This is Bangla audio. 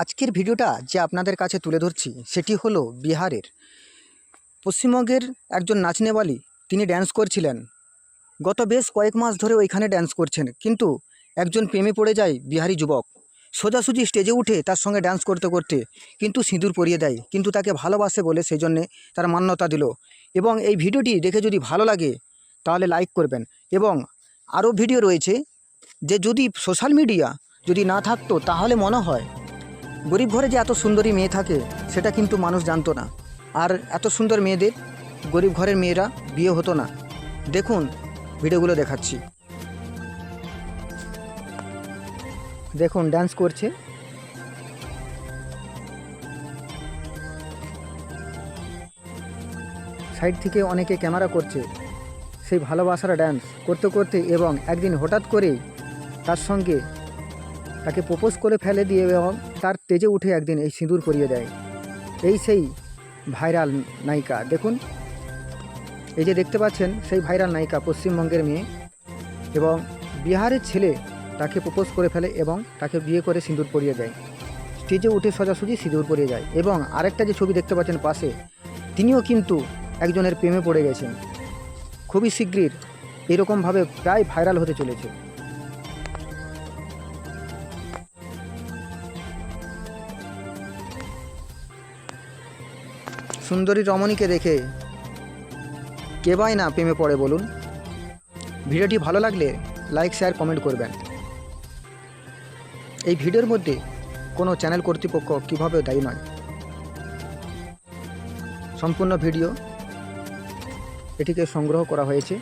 আজকের ভিডিওটা যে আপনাদের কাছে তুলে ধরছি, সেটি হলো বিহারের। পশ্চিমবঙ্গের একজন নাচনেওয়ালি, তিনি ড্যান্স করছিলেন। গত বেশ কয়েক মাস ধরে ওইখানে ড্যান্স করছেন, কিন্তু একজন প্রেমে পড়ে যায় বিহারি যুবক। সোজাসুজি স্টেজে উঠে তার সঙ্গে ড্যান্স করতে করতে কিন্তু সিঁদুর পরিয়ে দেয়, কিন্তু তাকে ভালোবাসে বলে সেই জন্যে তার মান্যতা দিল। এবং এই ভিডিওটি দেখে যদি ভালো লাগে, তাহলে লাইক করবেন। এবং আরও ভিডিও রয়েছে, যে যদি সোশ্যাল মিডিয়া যদি না থাকতো, তাহলে মনে হয় গরিব ঘরে যে এত সুন্দরী মেয়ে থাকে, সেটা কিন্তু মানুষ জানতো না। আর এত সুন্দর মেয়েদের, গরিব ঘরের মেয়েরা বিয়ে হতো না। দেখুন, ভিডিওগুলো দেখাচ্ছি। দেখুন ডান্স করছে। সাইড থেকে অনেকে ক্যামেরা করছে। সেই ভালোবাসার ড্যান্স করতে করতে এবং একদিন হঠাৎ করেই তার সঙ্গে তাকে প্রপোজ করে ফেলে দিয়ে এবং তার তেজে উঠে একদিন এই সিঁদুর পরিয়ে দেয়। এই সেই ভাইরাল নায়িকা। দেখুন, এই যে দেখতে পাচ্ছেন, সেই ভাইরাল নায়িকা, পশ্চিমবঙ্গের মেয়ে এবং বিহারের ছেলে তাকে প্রপোজ করে ফেলে এবং তাকে বিয়ে করে সিঁদুর পরিয়ে দেয়। স্টেজে উঠে সোজাসুজি সিঁদুর পরিয়ে যায় এবং আরেকটা যে ছবি দেখতে পাচ্ছেন পাশে, তিনিও কিন্তু একজনের প্রেমে পড়ে গেছেন। খুবই শীঘ্রই এরকমভাবে প্রায় ভাইরাল হতে চলেছে। সুন্দরী রমণীকে দেখে কে বাই না প্রেমে পড়ে বলুন। ভিডিওটি ভালো লাগলে লাইক, শেয়ার, কমেন্ট করবেন। এই ভিডিওর মধ্যে কোনো চ্যানেল কর্তৃপক্ষ কীভাবে দায়ী নয়। সম্পূর্ণ ভিডিও এটিকে সংগ্রহ করা হয়েছে।